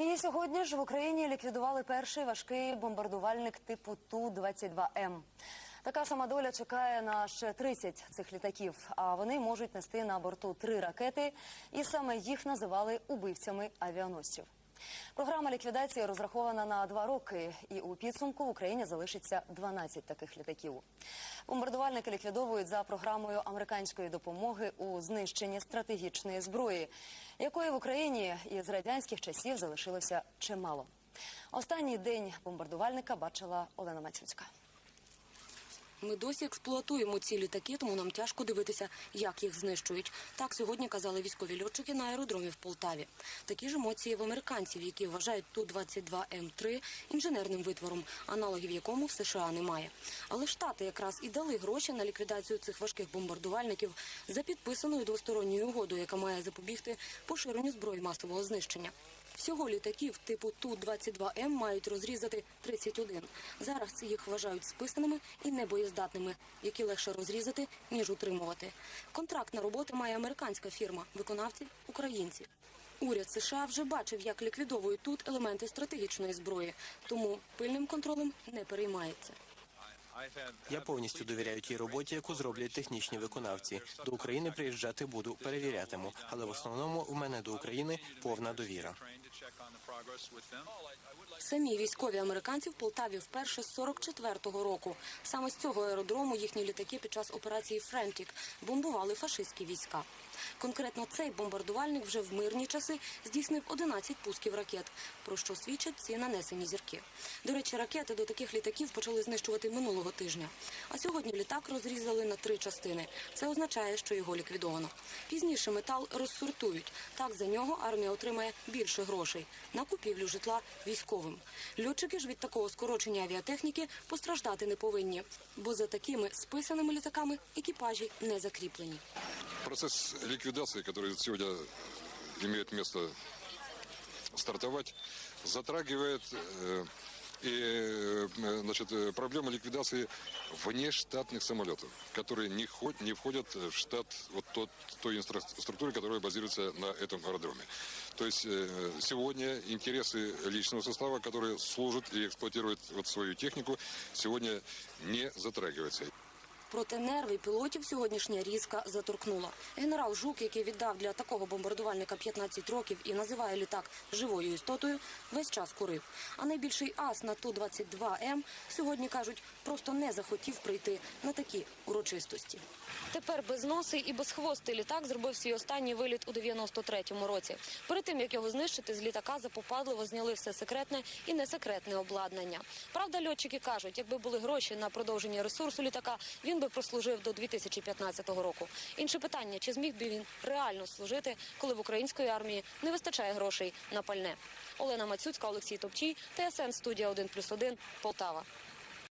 І сьогодні ж в Україні ліквідували перший важкий бомбардувальник типу Ту-22М. Така сама доля чекає на ще 30 цих літаків. А вони можуть нести на борту три ракети, і саме їх називали убивцями авіаносців. Програма ліквідації розрахована на два роки, і у підсумку в Україні залишиться 12 таких літаків. Бомбардувальники ліквідовують за програмою американської допомоги у знищенні стратегічної зброї, якої в Україні із радянських часів залишилося чимало. Останній день бомбардувальника бачила Олена Мацюцька. Ми досі експлуатуємо ці літаки, тому нам тяжко дивитися, як їх знищують. Так сьогодні казали військові льотчики на аеродромі в Полтаві. Такі ж емоції в американців, які вважають Ту-22М3 інженерним витвором, аналогів якому в США немає. Але штати якраз і дали гроші на ліквідацію цих важких бомбардувальників за підписаною двосторонньою угодою, яка має запобігти поширенню зброї масового знищення. Всього літаків типу Ту-22М мають розрізати 31. Зараз їх вважають списаними і небоєздатними, які легше розрізати, ніж утримувати. Контракт на роботи має американська фірма, виконавці – українці. Уряд США вже бачив, як ліквідовують тут елементи стратегічної зброї, тому пильним контролем не переймається. Я повністю довіряю тій роботі, яку зроблять технічні виконавці. До України приїжджати буду, перевірятиму. Але в основному у мене до України повна довіра. Самі військові американці в Полтаві вперше з 44-го року. Саме з цього аеродрому їхні літаки під час операції «Френтік» бомбували фашистські війська. Конкретно цей бомбардувальник вже в мирні часи здійснив 11 пусків ракет, про що свідчать ці нанесені зірки. До речі, ракети до таких літаків почали знищувати минулого тижня. А сьогодні літак розрізали на три частини. Це означає, що його ліквідовано. Пізніше метал розсортують. Так за нього армія отримає більше грошей на купівлю житла військовим. Льотчики ж від такого скорочення авіатехніки постраждати не повинні, бо за такими списаними літаками екіпажі не закріплені. Процесс ликвидации, который сегодня имеет место стартовать, затрагивает э, и, э, значит, э, проблему ликвидации внештатных самолетов, которые не, ход- не входят в штат вот тот, той инфраструктуры, которая базируется на этом аэродроме. То есть э, сегодня интересы личного состава, который служит и эксплуатирует вот свою технику, сегодня не затрагиваются. Проте нерви пілотів сьогоднішня різка заторкнула. Генерал Жук, який віддав для такого бомбардувальника 15 років і називає літак живою істотою, весь час курив. А найбільший ас на Ту-22М сьогодні кажуть, просто не захотів прийти на такі урочистості. Тепер безносий і безхвостий літак зробив свій останній виліт у 93-му році. Перед тим як його знищити, з літака запопадливо зняли все секретне і несекретне обладнання. Правда, льотчики кажуть, якби були гроші на продовження ресурсу літака, він би прослужив до 2015 року. Інше питання: чи зміг би він реально служити, коли в української армії не вистачає грошей на пальне? Олена Мацюцька, Олексій Топчій, ТСН студія 1+,1, Полтава.